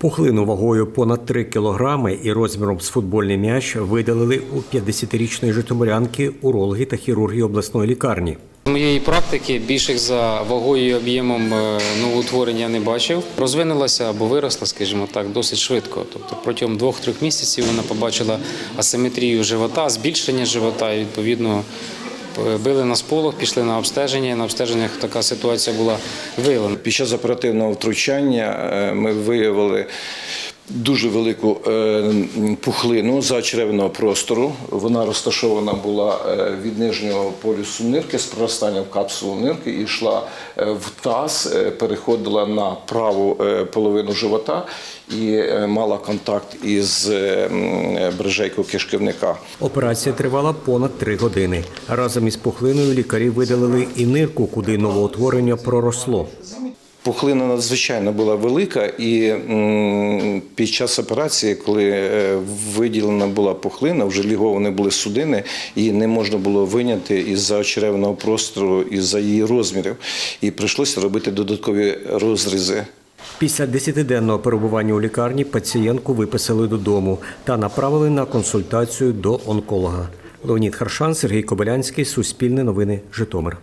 Пухлину вагою понад 3 кілограми і розміром з футбольний м'яч видалили у 50-річної житомирянки урологи та хірурги обласної лікарні. Моєї практики більших за вагою і об'ємом е, новоутворень я не бачив. Розвинулася або виросла, скажімо так, досить швидко. Тобто протягом двох-трьох місяців вона побачила асиметрію живота, збільшення живота і відповідно били на сполох, пішли на обстеження. На обстеженнях така ситуація була виявлена. Під час оперативного втручання е, ми виявили дуже велику е, пухлину зачеревного простору. Вона розташована була е, від нижнього полюсу нирки з проростанням капсулу нирки і йшла е, в таз, переходила на праву половину живота і мала контакт із брижейкою кишківника. Операція тривала понад 3 години. Разом із пухлиною лікарі видалили і нирку, куди новоутворення проросло. Пухлина надзвичайно була велика, і під час операції, коли е, виділена була пухлина, вже ліговані були судини, і не можна було виняти із-за очеревного простору, із-за її розмірів. І прийшлося робити додаткові розрізи. Після 10-денного перебування у лікарні пацієнтку виписали додому та направили на консультацію до онколога. Леонід Харшан, Сергій Кобилянський, Суспільне новини, Житомир.